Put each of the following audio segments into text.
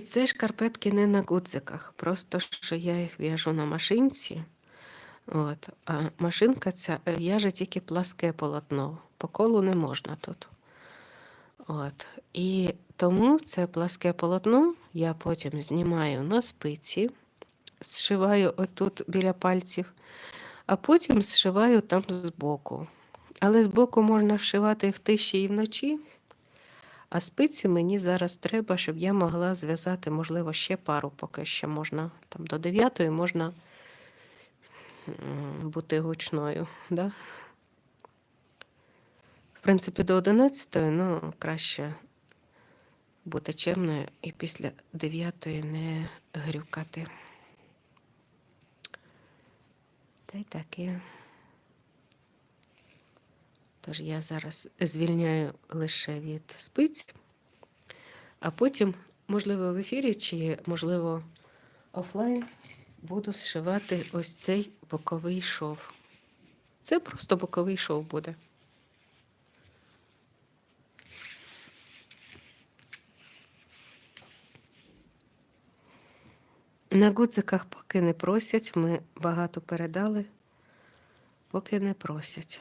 Це шкарпетки не на гудзиках. Просто що я їх в'яжу на машинці. От, а машинка ця е, в'яже тільки пласке полотно. По колу не можна тут. От. І тому це пласке полотно я потім знімаю на спиці, зшиваю отут біля пальців, а потім зшиваю там збоку. Але збоку можна вшивати і в тиші і вночі. А спиці мені зараз треба, щоб я могла зв'язати, можливо, ще пару, поки що можна. Там до 9 можна бути гучною. Да? В принципі, до 11 ну, краще бути чемною і після 9 не грюкати. Та й таке. Тож я зараз звільняю лише від спиць, а потім, можливо, в ефірі чи, можливо, офлайн буду зшивати ось цей боковий шов. Це просто боковий шов буде. На гудзиках поки не просять, ми багато передали, поки не просять.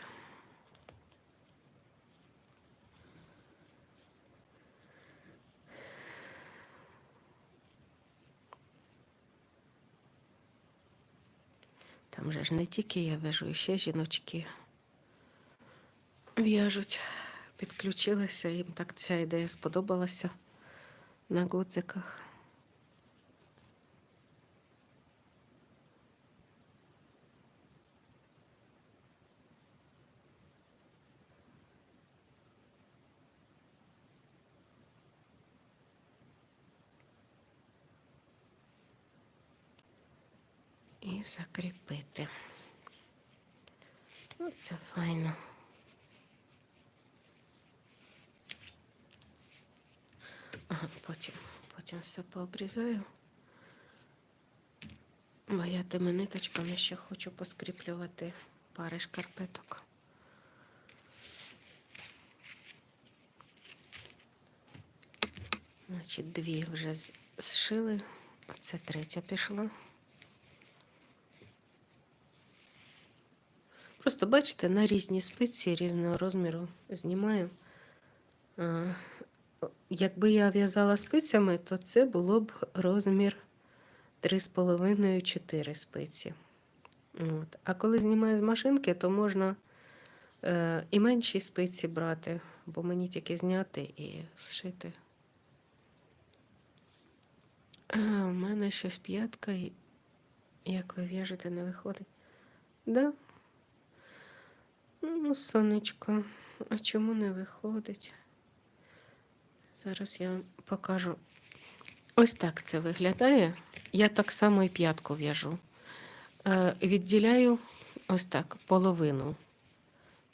Там же ж не тільки я вяжу, і ще жіночки в'яжуть, підключилися, їм так ця ідея сподобалася на гудзиках. І закріпити. Ну, це файно. Ага, потім, потім все пообрізаю. Бо я тими ниточками ще хочу поскріплювати пари шкарпеток. Значить, дві вже зшили, оце третя пішла. Просто бачите, на різні спиці різного розміру знімаю. Якби я в'язала спицями, то це було б розмір 3,5-4 спиці. От. А коли знімаю з машинки, то можна е, і менші спиці брати, бо мені тільки зняти і зшити. У мене щось п'ятка, і як ви в'яжете, не виходить. Да, Ну, сонечко, а чому не виходить? Зараз я вам покажу. Ось так це виглядає. Я так само і п'ятку в'яжу. Е, відділяю ось так половину.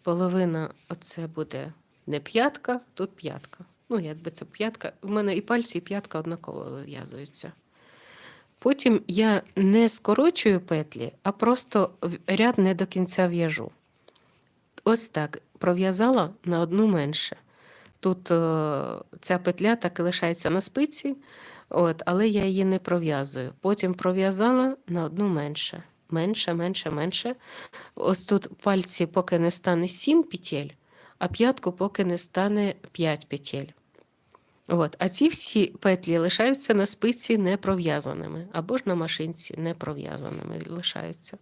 Половина оце буде не п'ятка, тут п'ятка. Ну, якби це п'ятка. У мене і пальці, і п'ятка однаково вив'язуються. Потім я не скорочую петлі, а просто ряд не до кінця в'яжу. Ось так пров'язала на одну менше. Тут е, ця петля так і лишається на спиці, от, але я її не пров'язую. Потім пров'язала на одну менше. Менше, менше, менше. Ось тут пальці поки не стане 7 петель, а п'ятку поки не стане 5 петель. От. А ці всі петлі лишаються на спиці не пров'язаними, або ж на машинці не пров'язаними лишаються.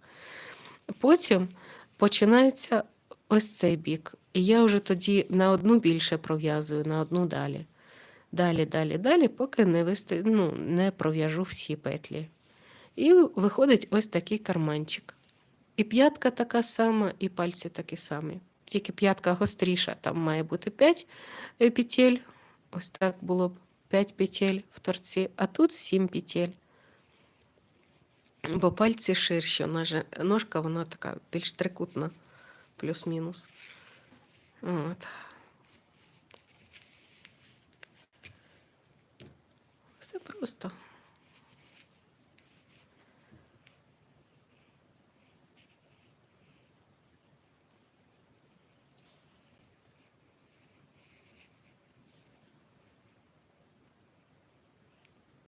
Потім починається ось цей бік. І я вже тоді на одну більше пров'язую, на одну далі. Далі, далі, далі, поки не, висти... ну, не пров'яжу всі петлі. І виходить ось такий карманчик. І п'ятка така сама, і пальці такі самі. Тільки п'ятка гостріша, там має бути 5 петель. Ось так було б 5 петель в торці, а тут 7 петель. Бо пальці ширші, ножка вона така більш трикутна, плюс-мінус. От. Все просто.